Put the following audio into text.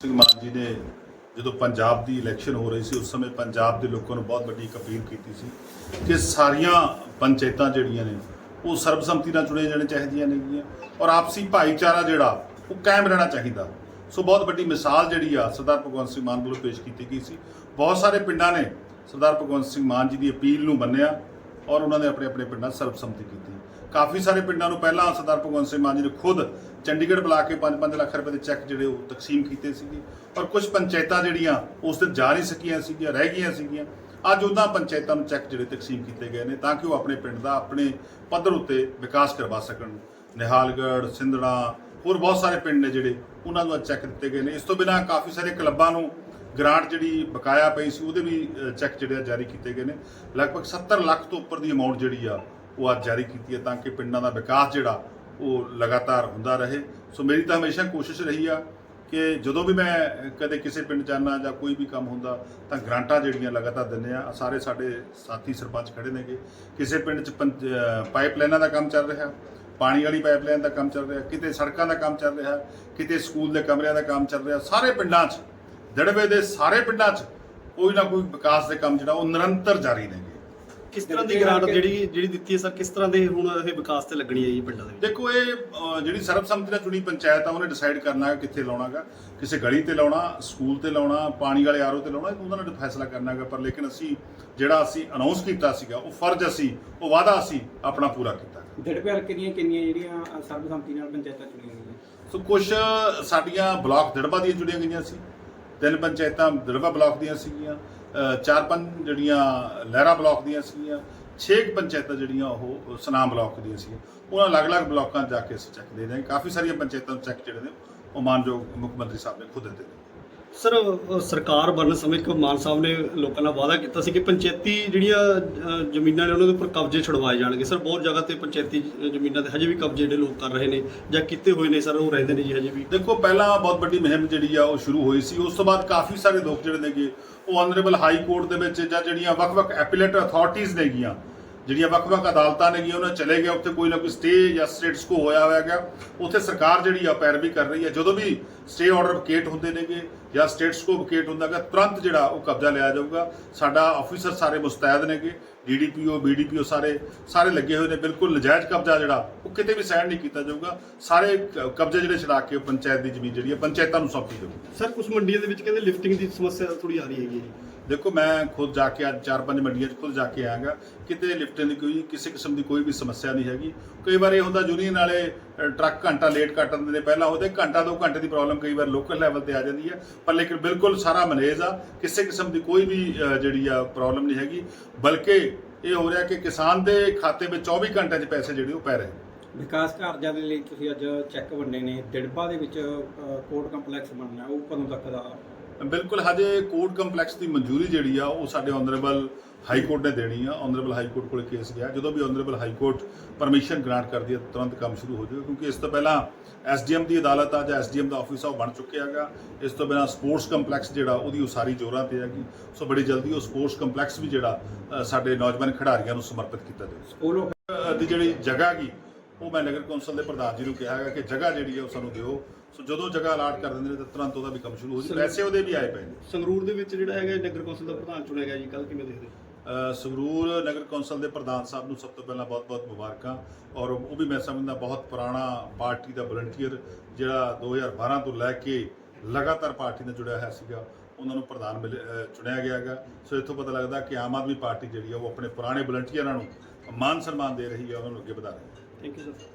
ਸਿੰਘ ਮਾਨ ਜੀ ਨੇ ਜਦੋਂ ਪੰਜਾਬ ਦੀ ਇਲੈਕਸ਼ਨ ਹੋ ਰਹੀ ਸੀ, ਉਸ ਸਮੇਂ ਪੰਜਾਬ ਦੇ ਲੋਕਾਂ ਨੂੰ ਬਹੁਤ ਵੱਡੀ ਇੱਕ ਅਪੀਲ ਕੀਤੀ ਸੀ ਕਿ ਸਾਰੀਆਂ ਪੰਚਾਇਤਾਂ ਜਿਹੜੀਆਂ ਨੇ, ਉਹ ਸਰਬਸੰਮਤੀ ਨਾਲ ਚੁਣੀਆਂ ਜਾਣੀਆਂ ਚਾਹੀਦੀਆਂ ਨੇਗੀਆਂ ਔਰ ਆਪਸੀ ਭਾਈਚਾਰਾ ਜਿਹੜਾ, ਉਹ ਕਾਇਮ ਰਹਿਣਾ ਚਾਹੀਦਾ। ਸੋ ਬਹੁਤ ਵੱਡੀ ਮਿਸਾਲ ਜਿਹੜੀ ਆ ਸਰਦਾਰ ਭਗਵੰਤ ਸਿੰਘ ਮਾਨ ਵੱਲੋਂ ਪੇਸ਼ ਕੀਤੀ ਗਈ ਸੀ। ਬਹੁਤ ਸਾਰੇ ਪਿੰਡਾਂ ਨੇ ਸਰਦਾਰ ਭਗਵੰਤ ਸਿੰਘ ਮਾਨ ਜੀ ਦੀ ਅਪੀਲ ਨੂੰ ਮੰਨਿਆ ਔਰ ਉਹਨਾਂ ਨੇ ਆਪਣੇ ਆਪਣੇ ਪਿੰਡਾਂ ਸਰਬਸੰਮਤੀ ਕੀਤੀ। ਕਾਫੀ ਸਾਰੇ ਪਿੰਡਾਂ ਨੂੰ ਪਹਿਲਾਂ ਸਰਦਾਰ ਭਗਵੰਤ ਸਿੰਘ ਮਾਨ ਜੀ ਨੇ ਖੁਦ ਚੰਡੀਗੜ੍ਹ ਬੁਲਾ ਕੇ 5-5 ਲੱਖ ਰੁਪਏ ਦੇ ਚੈੱਕ ਜਿਹੜੇ ਉਹ ਤਕਸੀਮ ਕੀਤੇ ਸੀਗੇ ਔਰ ਕੁਝ ਪੰਚਾਇਤਾਂ ਜਿਹੜੀਆਂ ਉਸ ਦਿਨ ਜਾ ਨਹੀਂ ਸਕੀਆਂ ਸੀਗੀਆਂ, ਰਹਿ ਗਈਆਂ ਸੀਗੀਆਂ। ਅੱਜ ਉਹਨਾਂ ਪੰਚਾਇਤਾਂ ਨੂੰ ਚੈੱਕ ਜਿਹੜੇ ਤਕਸੀਮ ਕੀਤੇ ਗਏ ਨੇ ਤਾਂ ਕਿ ਉਹ ਆਪਣੇ ਪਿੰਡ ਦਾ ਆਪਣੇ ਪੱਧਰ ਉੱਤੇ ਵਿਕਾਸ ਕਰਵਾ ਸਕਣ। ਨਿਹਾਲਗੜ੍ਹ, ਸਿੰਧੜਾ, ਹੋਰ ਬਹੁਤ ਸਾਰੇ ਪਿੰਡ ਨੇ ਜਿਹੜੇ ਉਹਨਾਂ ਨੂੰ ਅੱਜ ਚੈੱਕ ਦਿੱਤੇ ਗਏ ਨੇ। ਇਸ ਤੋਂ ਬਿਨਾਂ ਕਾਫੀ ਸਾਰੇ ਕਲੱਬਾਂ ਨੂੰ ਗ੍ਰਾਂਟ ਜਿਹੜੀ ਬਕਾਇਆ ਪਈ ਸੀ ਉਹਦੇ ਵੀ ਚੈੱਕ ਜਿਹੜੇ ਆ ਜਾਰੀ ਕੀਤੇ ਗਏ ਨੇ। ਲਗਭਗ 70 ਲੱਖ ਤੋਂ ਉੱਪਰ ਦੀ ਅਮਾਉਂਟ ਜਿਹੜੀ ਆ ਉਹ ਅੱਜ ਜਾਰੀ ਕੀਤੀ ਹੈ ਤਾਂ ਕਿ ਪਿੰਡਾਂ ਦਾ ਵਿਕਾਸ ਜਿਹੜਾ ਉਹ ਲਗਾਤਾਰ ਹੁੰਦਾ ਰਹੇ। ਸੋ ਮੇਰੀ ਤਾਂ ਹਮੇਸ਼ਾ ਕੋਸ਼ਿਸ਼ ਰਹੀ ਆ ਕਿ ਜਦੋਂ ਵੀ ਮੈਂ ਕਦੇ ਕਿਸੇ ਪਿੰਡ ਜਾਣਾ ਜਾਂ ਕੋਈ ਵੀ ਕੰਮ ਹੁੰਦਾ, ਤਾਂ ਗ੍ਰਾਂਟਾਂ ਜਿਹੜੀਆਂ ਲਗਾਤਾਰ ਦਿੰਦੇ ਆ ਸਾਰੇ ਸਾਡੇ ਸਾਥੀ ਸਰਪੰਚ ਖੜੇ ਨੇਗੇ। ਕਿਸੇ ਪਿੰਡ 'ਚ ਪਾਈਪਲਾਈਨਾਂ ਦਾ ਕੰਮ ਚੱਲ ਰਿਹਾ, ਪਾਣੀ ਵਾਲੀ ਪਾਈਪਲਾਈਨ ਦਾ ਕੰਮ ਚੱਲ ਰਿਹਾ, ਕਿਤੇ ਸੜਕਾਂ ਦਾ ਕੰਮ ਚੱਲ ਰਿਹਾ, ਕਿਤੇ ਸਕੂਲ ਦੇ ਕਮਰਿਆਂ ਦਾ ਕੰਮ ਚੱਲ ਰਿਹਾ, ਸਾਰੇ ਪਿੰਡਾਂ 'ਚ, ਦੜਵੇ ਦੇ ਸਾਰੇ ਪਿੰਡਾਂ 'ਚ ਕੋਈ ਨਾ ਕੋਈ ਵਿਕਾਸ ਦੇ ਕੰਮ ਜਿਹੜਾ ਉਹ ਨਿਰੰਤਰ ਜਾਰੀ ਨੇਗੇ। ਕਿਸ ਤਰ੍ਹਾਂ ਦੀ ਗ੍ਰਾਂਟ ਜਿਹੜੀ ਜਿਹੜੀ ਦਿੱਤੀ ਹੈ ਸਰ? ਕਿਸ ਤਰ੍ਹਾਂ ਦੇ ਹੁਣ ਇਹ ਵਿਕਾਸ ਤੇ ਲੱਗਣੀ ਹੈ ਜੀ ਪਿੰਡਾਂ ਦੇ ਦੇਖੋ ਇਹ ਜਿਹੜੀ ਸਰਬਸੰਮਤੀ ਨਾਲ ਚੁਣੀ ਪੰਚਾਇਤ ਆ ਉਹਨੇ ਡਿਸਾਈਡ ਕਰਨਾ ਹੈ ਕਿੱਥੇ ਲਾਉਣਾਗਾ। ਕਿਸੇ ਗਲੀ ਤੇ ਲਾਉਣਾ ਸਕੂਲ ਤੇ ਲਾਉਣਾ ਪਾਣੀ ਵਾਲੇ ਆਰੋ ਤੇ ਲਾਉਣਾ ਇਹ ਉਹਨਾਂ ਨੇ ਫੈਸਲਾ ਕਰਨਾ ਹੈਗਾ ਪਰ ਲੇਕਿਨ ਅਸੀਂ ਜਿਹੜਾ ਅਸੀਂ ਅਨਾਉਂਸ ਕੀਤਾ ਸੀਗਾ ਉਹ ਫਰਜ਼ ਅਸੀਂ ਉਹ ਵਾਅਦਾ ਅਸੀਂ ਆਪਣਾ ਪੂਰਾ ਕੀਤਾ। ਦੜਪੇ ਹਲਕੇ ਦੀਆਂ ਕਿੰਨੀਆਂ ਜਿਹੜੀਆਂ ਅ, ਸਰਬਸੰਮਤੀ ਨਾਲ ਪੰਚਾਇਤਾਂ ਚੁਣੀਆਂ ਗਈਆਂ? ਸੋ ਕੁਝ ਸਾਡੀਆਂ ਬਲਾਕ ਦੜਬਾ ਦੀਆਂ ਜੁੜੀਆਂ ਗਈਆਂ ਸੀ। ਤਿੰਨ ਪੰਚਾਇਤਾਂ ਦੜਬਾ ਬਲਾਕ ਦੀਆਂ ਸੀਗੀਆਂ। ਚਾਰ ਪੰਜ ਜਿਹੜੀਆਂ ਲਹਿਰਾ ਬਲਾਕ ਦੀਆਂ ਸੀਗੀਆਂ, ਛੇ ਕੁ ਪੰਚਾਇਤਾਂ ਜਿਹੜੀਆਂ ਉਹ ਸਨਾਮ ਬਲਾਕ ਦੀਆਂ ਸੀਗੀਆਂ, ਉਹਨਾਂ ਅਲੱਗ-ਅਲੱਗ ਬਲਾਕਾਂ 'ਚ ਜਾ ਕੇ ਅਸੀਂ ਚੈੱਕ ਦੇ ਰਹੇ ਹਾਂ। ਕਾਫੀ ਸਾਰੀਆਂ ਪੰਚਾਇਤਾਂ ਨੂੰ ਚੈੱਕ ਜਿਹੜੇ ਨੇ, ਉਹ ਮਾਨਯੋਗ ਮੁੱਖ ਮੰਤਰੀ ਸਾਹਿਬ ਨੇ ਖੁਦ ਦਿੱਤੇ। ਨੇ ਸਰ ਅ, ਸਰਕਾਰ ਬਣਨ ਸਮੇਂ ਇੱਕ ਮਾਨ ਸਾਹਿਬ ਨੇ ਲੋਕਾਂ ਨਾਲ ਵਾਅਦਾ ਕੀਤਾ ਸੀ ਕਿ ਪੰਚਾਇਤੀ ਜਿਹੜੀਆਂ ਅ, ਜ਼ਮੀਨਾਂ ਨੇ ਉਹਨਾਂ ਦੇ ਉੱਪਰ ਕਬਜ਼ੇ ਛੁਡਵਾਏ ਜਾਣਗੇ। ਸਰ ਬਹੁਤ ਜਗ੍ਹਾ ਤੇ ਪੰਚਾਇਤੀ ਅ, ਜ਼ਮੀਨਾਂ ਤੇ ਹਜੇ ਵੀ ਕਬਜ਼ੇ ਜਿਹੜੇ ਲੋਕ ਕਰ ਰਹੇ ਨੇ ਜਾਂ ਕੀਤੇ ਹੋਏ ਨੇ ਸਰ ਉਹ ਰਹਿੰਦੇ ਨੇ ਜੀ ਹਜੇ ਵੀ। ਦੇਖੋ ਪਹਿਲਾਂ ਬਹੁਤ ਵੱਡੀ ਮੁਹਿੰਮ ਜਿਹੜੀ ਆ ਉਹ ਸ਼ੁਰੂ ਹੋਈ ਸੀ। ਉਸ ਤੋਂ ਬਾਅਦ ਕਾਫੀ ਸਾਰੇ ਲੋਕ ਜਿਹੜੇ ਨੇਗੇ ਉਹ ਆਨਰੇਬਲ ਹਾਈ ਕੋਰਟ ਦੇ ਵਿੱਚ ਜਾਂ ਜਿਹੜੀਆਂ ਵੱਖ-ਵੱਖ ਐਪੀਲੇਟ ਅਥਾਰਟੀਆਂ ਨੇਗੀਆਂ ਜਿਹੜੀਆਂ ਵੱਖ-ਵੱਖ ਅਦਾਲਤਾਂ ਨੇਗੀਆਂ, ਉਹਨਾਂ ਚਲੇ ਗਿਆ ਉੱਥੇ ਕੋਈ ਨਾ ਕੋਈ ਸਟੇ ਜਾਂ ਸਟੇਟਸ ਕੋ ਹੋਇਆ ਹੋਇਆ ਗਿਆ ਉੱਥੇ ਸਰਕਾਰ ਜਿਹੜੀ ਆ ਪੈਰਵੀ ਕਰ ਰਹੀ ਹੈ ਜਦੋਂ ਵੀ ਸਟੇ ਆਰਡਰ ਵਕੇਟ ਹੁੰਦੇ ਨੇਗੇ ਜਾਂ ਸਟੇਟਸ ਕੋ ਵਕੇਟ ਹੁੰਦਾਗਾ ਤੁਰੰਤ ਜਿਹੜਾ ਉਹ ਕਬਜ਼ਾ ਲਿਆ ਜਾਊਗਾ। ਸਾਡਾ ਆਫੀਸਰ ਸਾਰੇ ਮੁਸਤੈਦ ਨੇਗੇ ਡੀਡੀਪੀਓ ਬੀਡੀਪੀਓ ਸਾਰੇ ਸਾਰੇ ਲੱਗੇ ਹੋਏ ਨੇ। ਬਿਲਕੁਲ ਨਜਾਇਜ਼ ਕਬਜ਼ਾ ਜਿਹੜਾ ਕਿਤੇ ਵੀ ਸਾਈਨ ਨਹੀਂ ਕੀਤਾ ਜਾਊਗਾ। ਸਾਰੇ ਕ- ਕਬਜ਼ੇ ਜਿਹੜੇ ਛਡਾ ਕੇ ਪੰਚਾਇਤ ਦੀ ਜ਼ਮੀਨ ਜਿਹੜੀ ਹੈ ਪੰਚਾਇਤਾਂ ਨੂੰ ਸੌਂਪੀ ਜਾਊਗੀ। ਸਰ ਕੁਝ ਮੰਡੀਆਂ ਦੇ ਵਿੱਚ ਕਹਿੰਦੇ ਲਿਫਟਿੰਗ ਦੀ ਸਮੱਸਿਆ ਥੋੜੀ ਆ ਰਹੀ ਹੈਗੀ ਜੀ ਦੇਖੋ ਮੈਂ ਖੁਦ ਜਾ ਕੇ ਅੱਜ ਚਾਰ ਪੰਜ ਮੰਡੀਆਂ 'ਚ ਖੁਦ ਜਾ ਕੇ ਆਇਆਗਾ। ਕਿਤੇ ਲਿਫਟਿੰਗ ਦੀ ਕੋਈ ਕਿਸੇ ਕਿਸਮ ਦੀ ਕੋਈ ਵੀ ਸਮੱਸਿਆ ਨਹੀਂ ਹੈਗੀ। ਕਈ ਵਾਰ ਇਹ ਹੁੰਦਾ ਯੂਨੀਅਨ ਵਾਲੇ ਅ, ਟਰੱਕ ਘੰਟਾ ਲੇਟ ਕੱਟ ਦਿੰਦੇ ਨੇ। ਪਹਿਲਾਂ ਉਹਦੇ ਘੰਟਾ ਦੋ ਘੰਟੇ ਦੀ ਪ੍ਰੋਬਲਮ ਕਈ ਵਾਰ ਲੋਕਲ ਲੈਵਲ ਤੇ ਆ ਜਾਂਦੀ ਹੈ। ਪਰ ਲੇਕਿਨ ਬਿਲਕੁਲ ਸਾਰਾ ਮੈਨੇਜ ਆ ਕਿਸੇ ਕਿਸਮ ਦੀ ਕੋਈ ਵੀ ਅ, ਜਿਹੜੀ ਆ ਪ੍ਰੋਬਲਮ ਨਹੀਂ ਹੈਗੀ। ਬਲਕਿ ਇਹ ਹੋ ਰਿਹਾ ਕਿ ਕਿਸਾਨ ਦੇ ਖਾਤੇ ਵਿੱਚ 24 ਘੰਟਿਆਂ 'ਚ ਪੈਸੇ ਜਿਹੜੇ ਉਹ ਪੈ ਰਹੇ ਵਿਕਾਸ ਕਾਰਜਾਂ ਦੇ ਲਈ ਤੁਸੀਂ ਅੱਜ ਚੈੱਕ ਵੰਡੇ ਨੇ। ਦੜਪਾ ਦੇ ਵਿੱਚ ਕੋਰਟ ਕੰਪਲੈਕਸ ਬਣਨਾ ਉਹ ਕਦੋਂ ਤੱਕ ਦਾ? ਬਿਲਕੁਲ ਹਜੇ ਕੋਰਟ ਕੰਪਲੈਕਸ ਦੀ ਮਨਜ਼ੂਰੀ ਜਿਹੜੀ ਆ ਉਹ ਸਾਡੇ ਆਨਰੇਬਲ ਹਾਈ ਕੋਰਟ ਨੇ ਦੇਣੀ ਆ। ਆਨਰੇਬਲ ਹਾਈ ਕੋਰਟ ਕੋਲ ਕੇਸ ਗਿਆ। ਜਦੋਂ ਵੀ honourable high court permission grant ਕਰਦੀ ਹੈ ਤੁਰੰਤ ਕੰਮ ਸ਼ੁਰੂ ਹੋ ਜਾਊਗਾ। ਕਿਉਂਕਿ ਇਸ ਤੋਂ ਪਹਿਲਾਂ ਐਸਡੀਐਮ ਦੀ ਅਦਾਲਤ ਆ ਜਾਂ ਐਸਡੀਐਮ ਦਾ ਆਫਿਸ ਆ ਉਹ ਬਣ ਚੁੱਕਿਆ ਹੈਗਾ। ਇਸ ਤੋਂ ਬਿਨਾਂ ਸਪੋਰਟਸ ਕੰਪਲੈਕਸ ਜਿਹੜਾ ਉਹਦੀ ਉਸਾਰੀ ਜ਼ੋਰਾਂ ਤੇ ਹੈਗੀ। ਸੋ ਬੜੀ ਜਲਦੀ ਉਹ ਸਪੋਰਟਸ ਕੰਪਲੈਕਸ ਵੀ ਜਿਹੜਾ ਸਾਡੇ ਨੌਜਵਾਨ ਖਿਡਾਰੀਆਂ ਨੂੰ ਸਮਰਪਿਤ ਕੀਤਾ ਜਾਊਗਾ। ਸਕੂਲ ਦੀ ਜਿਹੜੀ ਜਗ੍ਹਾ ਗੀ ਉਹ ਮੈਂ ਨਗਰ ਕੌਂਸਲ ਦੇ ਪ੍ਰਧਾਨ ਜੀ ਨੂੰ ਕਿਹਾ ਹੈਗਾ ਕਿ ਜਗ੍ਹਾ ਜਿਹੜੀ ਹੈ ਉਹ ਸਾਨੂੰ ਦਿਓ। ਸੋ ਜਦੋਂ ਜਗ੍ਹਾ ਅਲਾਟ ਕਰ ਦਿੰਦੇ ਨੇ ਤਾਂ ਤੁਰੰਤ ਉਹਦਾ ਵੀ ਕੰਮ ਸ਼ੁਰੂ ਹੋ ਜਾਊ। ਪੈਸੇ ਉਹਦੇ ਵੀ ਆਏ ਪਏ ਨੇ। ਸੰਗਰੂਰ ਦੇ ਵਿੱਚ ਜਿਹੜਾ ਹੈਗਾ ਨਗਰ ਕੌਂਸਲ ਦਾ ਪ੍ਰਧਾਨ ਚੁਣਿਆ ਗਿਆ ਜੀ। ਕੱਲ ਕਿਵੇਂ ਦੇਖਦੇ ਹੋ? ਸੰਗਰੂਰ ਨਗਰ ਕੌਂਸਲ ਦੇ ਪ੍ਰਧਾਨ ਸਾਹਿਬ ਨੂੰ ਸਭ ਤੋਂ ਪਹਿਲਾਂ ਬਹੁਤ-ਬਹੁਤ ਮੁਬਾਰਕਾਂ। ਔਰ ਉਹ ਵੀ ਮੈਂ ਸਮਝਦਾ ਬਹੁਤ ਪੁਰਾਣਾ ਪਾਰਟੀ ਦਾ ਵਲੰਟੀਅਰ ਜਿਹੜਾ 2012 ਤੋਂ ਲੈ ਕੇ ਲਗਾਤਾਰ ਪਾਰਟੀ ਨਾਲ ਜੁੜਿਆ ਹੋਇਆ ਸੀਗਾ ਉਹਨਾਂ ਨੂੰ ਪ੍ਰਧਾਨ ਚੁਣਿਆ ਗਿਆ ਹੈਗਾ। ਸੋ ਇੱਥੋਂ ਪਤਾ ਲੱਗਦਾ ਕਿ ਆਮ ਆਦਮੀ ਪਾਰਟੀ ਜਿਹੜੀ ਆ ਉਹ ਆਪਣੇ ਪੁਰਾਣੇ ਵਲੰਟੀਅਰਾਂ ਨੂੰ ਮਾਨ ਸਨਮਾਨ ਦੇ ਰਹੀ ਹੈ ਉਹਨਾਂ ਨੂੰ ਅੱਗੇ ਵਧਾ ਰਹੀ ਹੈ Thank you.